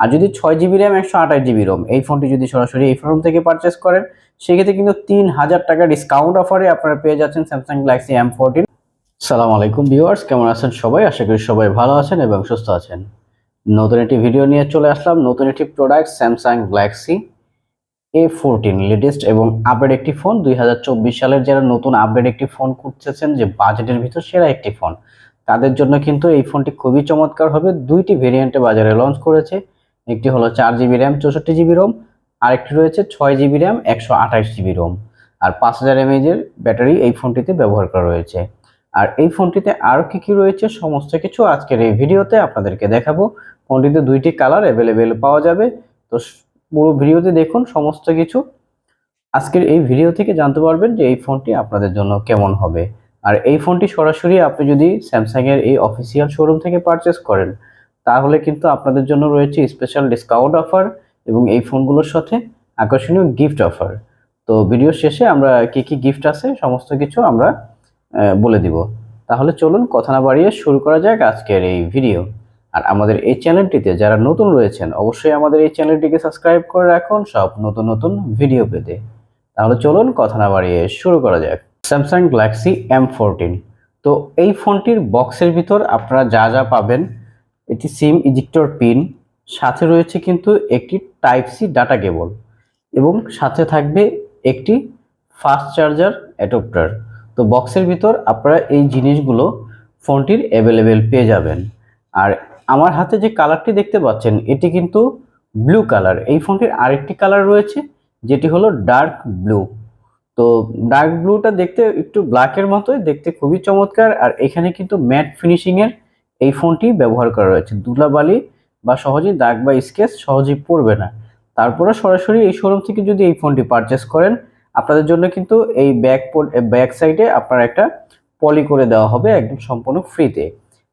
আর যদি ছয় GB RAM একশো আঠাশ জিবি রোম এই ফোনটি যদি সরাসরি এই ফোন থেকে পারচেস করেন, সেক্ষেত্রে কিন্তু তিন হাজার টাকা ডিসকাউন্ট অফারে আপনারা পেয়ে যাচ্ছেন স্যামসাং গ্যালাক্সি এম ফোরটিন সালাম আলাইকুম ভিউয়ার্স কেমন আছেন সবাই? আশা করি সবাই ভালো আছেন এবং সুস্থ আছেন। নতুন একটি ভিডিও নিয়ে চলে আসলাম, নতুন একটি product Samsung Galaxy A fourteen latest এবং আপডেট একটি ফোন দুই হাজার চব্বিশ সালের যারা নতুন আপডেট একটি ফোন খুঁজতেছেন, যে বাজেটের ভিতর সেরা একটি ফোন তাদের জন্য কিন্তু এই ফোনটি খুবই চমৎকার হবে। দুইটি ভেরিয়েন্টে বাজারে লঞ্চ করেছে। একটি হলো চার জিবি র্যাম, চৌষট্টি জিবি রোম, আরেকটি রয়েছে ছয় জিবি র্যাম, একশো আঠাশ জিবি রোম। আর পাঁচ হাজার এমএজের ব্যাটারি এই ফোনটিতে ব্যবহার করা রয়েছে। আর এই ফোনটিতে আরও কী কী রয়েছে সমস্ত কিছু আজকের এই ভিডিওতে আপনাদেরকে দেখাবো। ফোনটিতে দুইটি কালার অ্যাভেলেবেল পাওয়া যাবে। তো পুরো ভিডিওতে দেখুন সমস্ত কিছু। আজকের এই ভিডিও থেকে জানতে পারবেন যে এই ফোনটি আপনাদের জন্য কেমন হবে। আর এই ফোনটি সরাসরি আপনি যদি স্যামসাংয়ের এই অফিসিয়াল শোরুম থেকে পারচেস করেন তাহলে কিন্তু আপনাদের জন্য রয়েছে স্পেশাল ডিসকাউন্ট অফার এবং এই ফোনগুলোর সাথে আকর্ষণীয় গিফট অফার তো ভিডিও শেষে আমরা কি কি গিফট আছে, সমস্ত কিছু আমরা বলে দিব। তাহলে চলুন কথা না বাড়িয়ে শুরু করা যাক আজকের এই ভিডিও আর আমাদের এই চ্যানেলটিতে যারা নতুন রয়েছেন, অবশ্যই আমাদের এই চ্যানেলটিকে সাবস্ক্রাইব করে রাখুন সব নতুন নতুন ভিডিও পেতে। তাহলে চলুন কথা না বাড়িয়ে শুরু করা যাক। স্যামসাং গ্যালাক্সি এম ফোরটিন তো এই ফোনটির বক্সের ভিতর আপনারা যা যা পাবেন এটি সিম ইজেক্টর পিন সাথে রয়েছে কিন্তু একটি টাইপ সি ডাটা কেবল এবং সাথে থাকবে একটি ফাস্ট চার্জার অ্যাডপ্টার তো বক্সের ভিতর আপনারা এই জিনিসগুলো ফোনটির অ্যাভেলেবেল পেয়ে যাবেন। আর আমার হাতে যে কালারটি দেখতে পাচ্ছেন, এটি কিন্তু ব্লু কালার এই ফোনটির আরেকটি কালার রয়েছে, যেটি হলো ডার্ক ব্লু তো ডার্ক ব্লুটা দেখতে একটু ব্ল্যাকের মতোই, দেখতে খুবই চমৎকার। আর এখানে কিন্তু ম্যাট ফিনিশিংয়ের এই ফোনটি ব্যবহার করা রয়েছে। দুলাবালি বা সহজেই দাগ বা স্কেচ সহজেই পড়বে না। তারপরে সরাসরি এই শোরুম থেকে যদি এই ফোনটি পারচেস করেন, আপনাদের জন্য কিন্তু এই ব্যাক ব্যাক সাইডে আপনার একটা পলি করে দেওয়া হবে একদম সম্পূর্ণ ফ্রিতে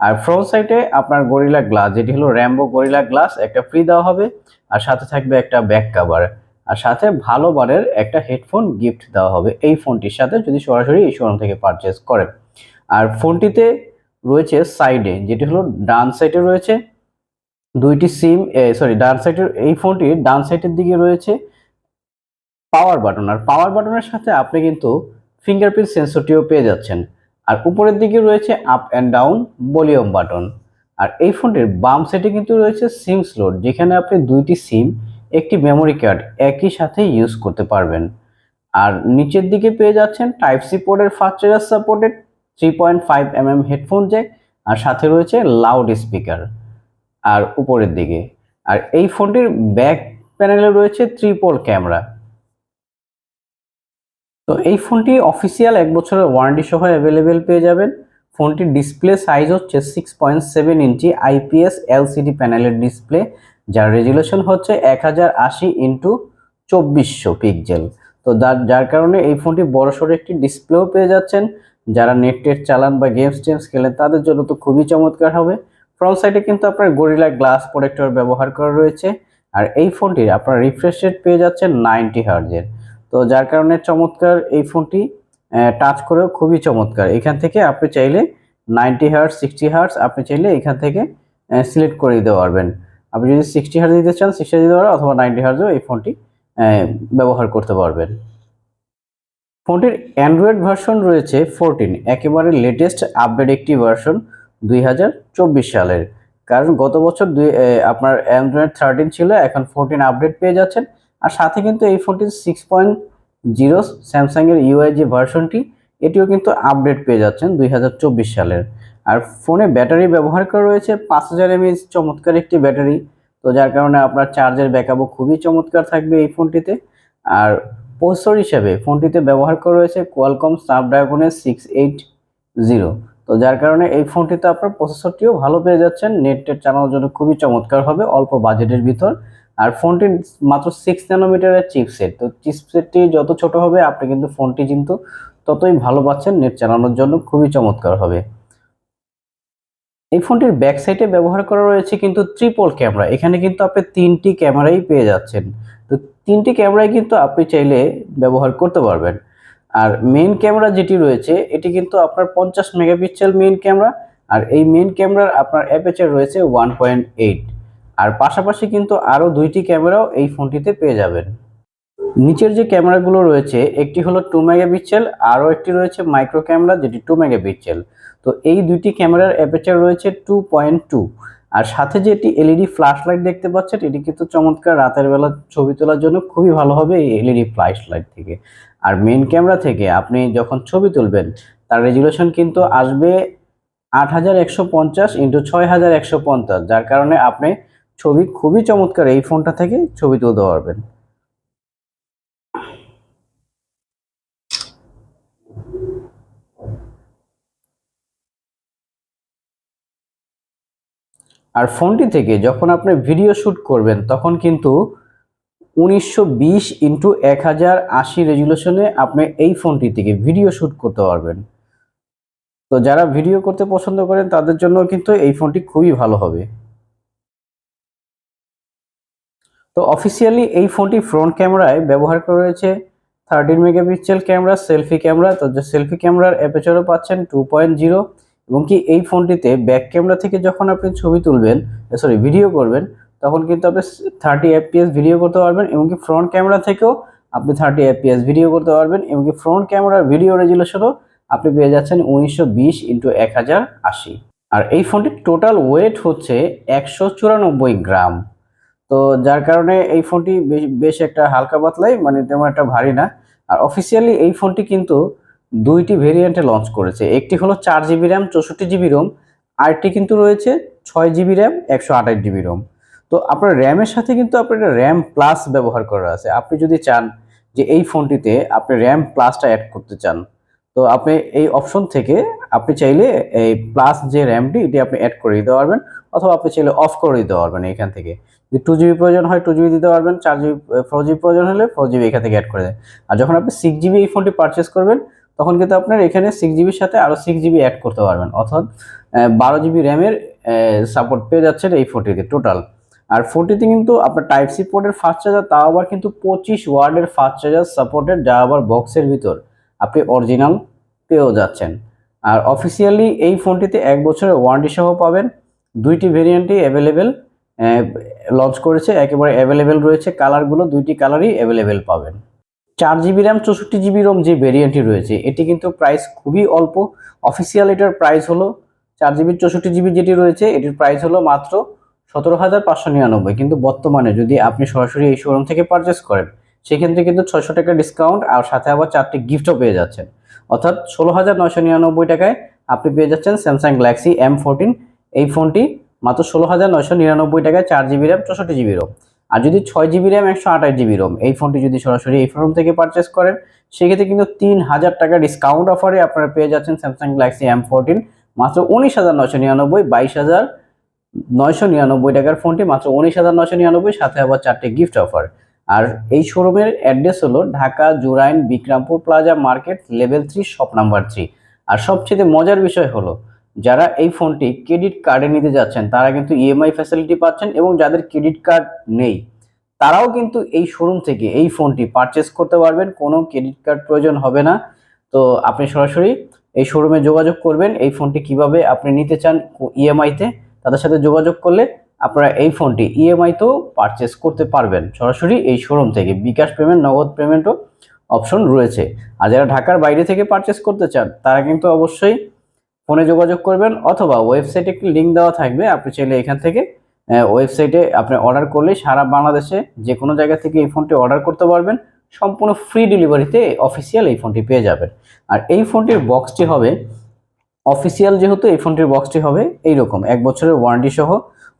আর ফ্রন্ট সাইডে আপনার গরিলা গ্লাস যেটি হলো র্যাম্বো গরিলা গ্লাস একটা ফ্রি দেওয়া হবে। আর সাথে থাকবে একটা ব্যাক কাভার আর সাথে ভালো বারের একটা হেডফোন গিফট দেওয়া হবে এই ফোনটির সাথে যদি সরাসরি এই শোরুম থেকে পারচেস করেন। আর ফোনটিতে রয়েছে সাইডে যেটি হলো ডান সাইডে রয়েছে দুইটি সিম সরি ডান সাইডের এই ফোনটির ডান সাইডের দিকে রয়েছে পাওয়ার বাটন আর পাওয়ার বাটনের সাথে আপনি কিন্তু ফিঙ্গারপ্রিন্ট সেন্সরটিও পেয়ে যাচ্ছেন। আর উপরের দিকে রয়েছে up and down volume button আর এই ফোনটির বাম সাইডে কিন্তু রয়েছে সিম স্লোট যেখানে আপনি দুইটি সিম একটি মেমোরি কার্ড একই সাথে ইউজ করতে পারবেন। আর নিচের দিকে পেয়ে যাচ্ছেন টাইপ সি পোর্টের fast charger supported three point five M M headphone jack আর সাথে রয়েছে লাউড স্পিকার আর উপরের দিকে। আর এই ফোনটির ব্যাক প্যানেলে রয়েছে ত্রিপল ক্যামেরা তো এই ফোনটি অফিসিয়াল এক বছরের ওয়ারেন্টি সহ অ্যাভেলেবেল পেয়ে যাবেন। ফোনটির ডিসপ্লে সাইজ হচ্ছে six point seven inch IPS LCD প্যানেলের ডিসপ্লে যার রেজুলেশন হচ্ছে এক হাজার আশি ইন্টু চব্বিশশো পিক্সেল তো যার কারণে এই ফোনটি বড়সড় একটি ডিসপ্লেও পেয়ে যাচ্ছেন। যারা নেট টেট চালান বা গেমস টেমস খেলেন, তাদের জন্য তো খুবই চমৎকার হবে। ফ্রন্ট সাইডে কিন্তু আপনার গরিলা গ্লাস প্রোটেক্টর ব্যবহার করা রয়েছে। আর এই ফোনটির আপনার রিফ্রেশ রেট পেয়ে যাচ্ছেন নাইনটি হার্জের তো যার কারণে চমৎকার এই ফোনটি টাচ করেও খুবই চমৎকার। এখান থেকে আপনি চাইলে নাইনটি হার্স সিক্সটি হার্স আপনি চাইলে এখান থেকে সিলেক্ট করে দিতে পারবেন। আপনি যদি সিক্সটি হার্স দিতে চান সিক্সটি দিতে পারবেন অথবা নাইনটি হার্সও এই ফোনটি ব্যবহার করতে পারবেন। ফোনটির অ্যান্ড্রয়েড ভার্সন রয়েছে ফোরটিন একেবারে লেটেস্ট আপডেট একটি ভার্সন দুই হাজার চব্বিশ সালের। কারণ গত বছর দুই আপনার অ্যান্ড্রয়েড থার্টিন ছিল, এখন ফোরটিন আপডেট পেয়ে যাচ্ছেন। আর সাথে কিন্তু এই ফোনটির সিক্স পয়েন্ট জিরো স্যামসাংয়ের ইউআই যে ভার্সনটি এটিও কিন্তু আপডেট পেয়ে যাচ্ছেন দুই হাজার চব্বিশ সালের। আর ফোনে ব্যাটারি ব্যবহার করা রয়েছে পাঁচ হাজার এমএইচ চমৎকার একটি ব্যাটারি। তো যার কারণে আপনার চার্জের ব্যাকআপও খুবই চমৎকার থাকবে এই ফোনটিতে। আর প্রসেসর হিসেবে ফোনটিতে ব্যবহার করা রয়েছে কোয়ালকম স্ন্যাপড্রাগনের সিক্স এইট জিরো তো যার কারণে এই ফোনটিতে আপনার প্রসেসরটিও ভালো পেয়ে যাচ্ছেন। নেটটেট চালানোর জন্য খুবই চমৎকার হবে, অল্প বাজেটের ভিতর। আর ফোনটি মাত্র সিক্স ন্যানোমিটারের চিপসেট তো চিপসেটটি যত ছোট হবে, আপনি কিন্তু ফোনটি কিন্তু ততই ভালো পাচ্ছেন নেট চালানোর জন্য, খুবই চমৎকার হবে। এই ফোনটির ব্যাক সাইডে ব্যবহার করা রয়েছে কিন্তু ট্রিপল ক্যামেরা এখানে কিন্তু আপনি তিনটি ক্যামেরাই পেয়ে যাচ্ছেন। তো তিনটি ক্যামেরাই কিন্তু আপনি চাইলে ব্যবহার করতে পারবেন। আর মেন ক্যামেরা যেটি রয়েছে, এটি কিন্তু আপনার পঞ্চাশ মেগাপিক্সেল মেন ক্যামেরা, আর এই মেন ক্যামেরার আপনার অ্যাপেচার রয়েছে ওয়ান পয়েন্ট এইট আর পাশাপাশি কিন্তু আরও দুইটি ক্যামেরাও এই ফোনটিতে পেয়ে যাবেন। নিচের যে ক্যামেরাগুলো রয়েছে, একটি হলো টু মেগাপিক্সেল, আরও একটি রয়েছে মাইক্রো ক্যামেরা যেটি টু মেগাপিক্সেল। তো এই দুইটি ক্যামেরার অ্যাপেচার রয়েছে টু পয়েন্ট টু আর সাথে যে এটি এলইডি ফ্ল্যাশ লাইট দেখতে পাচ্ছেন, এটি কিন্তু চমৎকার রাতের বেলা ছবি তোলার জন্য খুবই ভালো হবে এই এলইডি ফ্ল্যাশ লাইট থেকে। আর মেন ক্যামেরা থেকে আপনি যখন ছবি তুলবেন, তার রেজুলেশন কিন্তু আসবে আট হাজার একশো পঞ্চাশ ইন্টু ছয় হাজার একশো পঞ্চাশ, যার কারণে আপনি ছবি খুবই চমৎকার এই ফোনটা থেকে ছবি তুলতে পারবেন। আর ফোনটি থেকে যখন আপনি ভিডিও শ্যুট করবেন, তখন কিন্তু উনিশশো বিশ ইন্টু এক হাজার আশি রেজুলেশনে আপনি এই ফোনটি থেকে ভিডিও শ্যুট করতে পারবেন। তো যারা ভিডিও করতে পছন্দ করেন, তাদের জন্য কিন্তু এই ফোনটি খুবই ভালো হবে। তো অফিসিয়ালি এই ফোনটি ফ্রন্ট ক্যামেরায় ব্যবহার করা রয়েছে thirteen megapixel camera, selfie camera, তো সেলফি ক্যামেরার অ্যাপেচারও পাচ্ছেন টু পয়েন্ট জিরো। এবং কি এই ফোনটিতে ব্যাক ক্যামেরা থেকে যখন আপনি ছবি তুলবেন সরি ভিডিও করবেন, তখন কিন্তু আপনি থার্টি এফপিএস ভিডিও করতে পারবেন এবং কি ফ্রন্ট ক্যামেরা থেকেও আপনি থার্টি এফপিএস ভিডিও করতে পারবেন এবং কি ফ্রন্ট ক্যামেরার ভিডিও রেজুলেশনও আপনি পেয়ে যাচ্ছেন উনিশশো বিশ ইন্টু এক হাজার আশি। আর এই ফোনটির টোটাল ওয়েট হচ্ছে একশো চুরানব্বই গ্রাম। তো যার কারণে এই ফোনটি বেশ একটা হালকা পাতলাই মানে তেমন একটা ভারী না। আর অফিসিয়ালি এই ফোনটি কিন্তু দুইটি ভেরিয়েন্টে লঞ্চ করেছে। একটি হলো চার জিবি র্যাম চৌষট্টি জিবি রোম আরেকটি কিন্তু রয়েছে ছয় জিবি র্যাম একশো আঠাশ জিবি রোম তো আপনার র্যামের সাথে কিন্তু আপনার এটা র্যাম প্লাস ব্যবহার করা আছে। আপনি যদি চান যে এই ফোনটিতে আপনি র্যাম প্লাসটা অ্যাড করতে চান, তো আপনি এই অপশন থেকে আপনি চাইলে এই প্লাস যে র্যামটি এটি আপনি অ্যাড করে দিতে পারবেন, অথবা আপনি চাইলে অফ করে দিতে পারবেন এখান থেকে। যদি টু জিবি প্রয়োজন হয় টু জিবি দিতে পারবেন, চার জিবি ফোর জিবি প্রয়োজন হলে ফোর জিবি এখান থেকে অ্যাড করে দেয় আর যখন আপনি সিক্স জিবি এই ফোনটি পারচেস করবেন তখন কিন্তু আপনার এখানে সিক্স জিবির সাথে আরও সিক্স জিবি অ্যাড করতে পারবেন। অর্থাৎ বারো জিবি র্যামের সাপোর্ট পেয়ে যাচ্ছেন এই ফোনটিতে টোটাল আর ফোনটিতে কিন্তু আপনার টাইপ সি পোর্টের ফাস্ট চার্জার তাও আবার কিন্তু পঁচিশ ওয়ার্ডের ফাস্ট চার্জার সাপোর্টেড যা আবার বক্সের ভিতর। আপনি অরিজিনাল পেয়েও যাচ্ছেন। আর অফিসিয়ালি এই ফোনটিতে এক বছরের ওয়ারেন্টি সহ পাবেন। দুইটি ভেরিয়েন্টই অ্যাভেলেবেল লঞ্চ করেছে, একেবারে অ্যাভেলেবেল রয়েছে। কালারগুলো দুইটি কালারই অ্যাভেলেবেল পাবেন। চার জিবি র্যাম চৌষট্টি জিবি রোম যে ভেরিয়েন্টটি রয়েছে, এটি কিন্তু প্রাইস খুবই অল্প। অফিসিয়াল এটার প্রাইস হলো চার জিবি চৌষট্টি জিবি যেটি রয়েছে, এটির প্রাইস হলো মাত্র সতেরো হাজার পাঁচশো নিরানব্বই। কিন্তু বর্তমানে যদি আপনি সরাসরি এই শোরুম থেকে পারচেস করেন সেক্ষেত্রে কিন্তু ছয়শো টাকা ডিসকাউন্ট আর সাথে আবার চারটি গিফটও পেয়ে যাচ্ছেন। অর্থাৎ ষোলো হাজার নয়শো নিরানব্বই টাকায় আপনি পেয়ে যাচ্ছেন স্যামসাং গ্যালাক্সি এম ফোরটিন এই ফোনটি মাত্র ষোলো হাজার নয়শো নিরানব্বই টাকায় চার জিবি র্যাম চৌষট্টি জিবি রোম আর যদি ছয় জিবি র্যাম একশো আঠাশ জিবি রোম এই ফোনটি যদি সরাসরি এই শোরুম থেকে পারচেস করেন, সেক্ষেত্রে কিন্তু তিন হাজার টাকা ডিসকাউন্ট অফারে আপনারা পেয়ে যাচ্ছেন স্যামসাং গ্যালাক্সি এম ফোরটিন মাত্র উনিশ হাজার নয়শো নিরানব্বই, বাইশ হাজার নয়শো নিরানব্বই টাকার ফোনটি মাত্র উনিশ হাজার নয়শো নিরানব্বই, সাথে আবার চারটে গিফট অফার আর এই শোরুমের অ্যাড্রেস হলো Dhaka, Jurain, Bikrampur, plaza market level three shop number three আর সবচেয়ে মজার বিষয় হলো যারা এই ফোনটি ক্রেডিট কার্ডে নিতে যাচ্ছেন, তারা কিন্তু ইএমআই ফ্যাসিলিটি পাচ্ছেন এবং যাদের ক্রেডিট কার্ড নেই, তারাও কিন্তু এই শোরুম থেকে এই ফোনটি পারচেস করতে পারবেন। কোনো ক্রেডিট কার্ড প্রয়োজন হবে না। তো আপনি সরাসরি এই শোরুমে যোগাযোগ করবেন, এই ফোনটি কীভাবে আপনি নিতে চান ইএমআইতে তাদের সাথে যোগাযোগ করলে আপনারা এই ফোনটি ইএমআইতেও পারচেস করতে পারবেন। সরাসরি এই শোরুম থেকে বিকাশ পেমেন্ট নগদ পেমেন্টও অপশন রয়েছে। আর যারা ঢাকার বাইরে থেকে পারচেস করতে চান, তারা কিন্তু অবশ্যই ফোনে যোগাযোগ করবেন অথবা ওয়েবসাইটে একটি লিঙ্ক দেওয়া থাকবে। আপনি চাইলে এখান থেকে ওয়েবসাইটে আপনি অর্ডার করলে সারা বাংলাদেশে যে কোনো জায়গা থেকে এই ফোনটি অর্ডার করতে পারবেন। সম্পূর্ণ ফ্রি ডেলিভারিতে অফিসিয়াল এই ফোনটি পেয়ে যাবেন। আর এই ফোনটির বক্সটি হবে অফিসিয়াল যেহেতু এই ফোনটির বক্সটি হবে এই রকম এক বছরের ওয়ারেন্টি সহ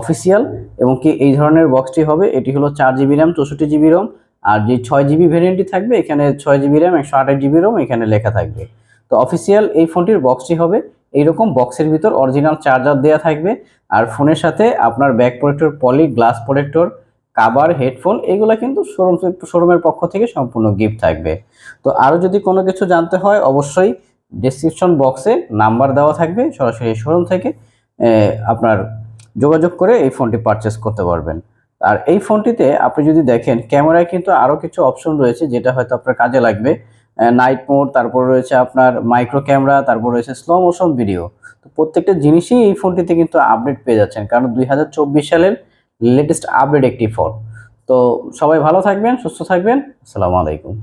অফিসিয়াল এবং কি এই ধরনের বক্সটি হবে, এটি হলো চার জিবি র্যাম চৌষট্টি জিবি রোম আর যে ছয় জিবি ভেরিয়েন্টটি থাকবে, এখানে ছয় জিবি র্যাম একশো আঠাশ জিবি রোম এখানে লেখা থাকবে। তো অফিসিয়াল এই ফোনটির বক্সটি হবে এইরকম বক্সের ভিতর অরিজিনাল চার্জার দেওয়া থাকবে। আর ফোনের সাথে আপনার back protector poly glass protector cover headphone এগুলো কিন্তু শোরুম শোরুমের পক্ষ থেকে সম্পূর্ণ গিফট থাকবে। তো আরও যদি কোনো কিছু জানতে হয়, অবশ্যই ডিসক্রিপশন বক্সে নাম্বার দেওয়া থাকবে। সরাসরি শোরুম থেকে আপনার যোগাযোগ করে এই ফোনটি পারচেস করতে পারবেন। আর এই ফোনটিতে আপনি যদি দেখেন, ক্যামেরায় কিন্তু আরও কিছু অপশন রয়েছে, যেটা হয়তো আপনার কাজে লাগবে। নাইট মোড তারপর রয়েছে আপনার মাইক্রো ক্যামেরা তারপর রয়েছে স্লো মোশন ভিডিও তো প্রত্যেকটা জিনিসই এই ফোনটিতে কিন্তু আপডেট পেয়ে যাচ্ছেন, কারণ দুই হাজার চব্বিশ সালের লেটেস্ট আপডেট একটি ফোন তো সবাই ভালো থাকবেন, সুস্থ থাকবেন, আসসালামু আলাইকুম।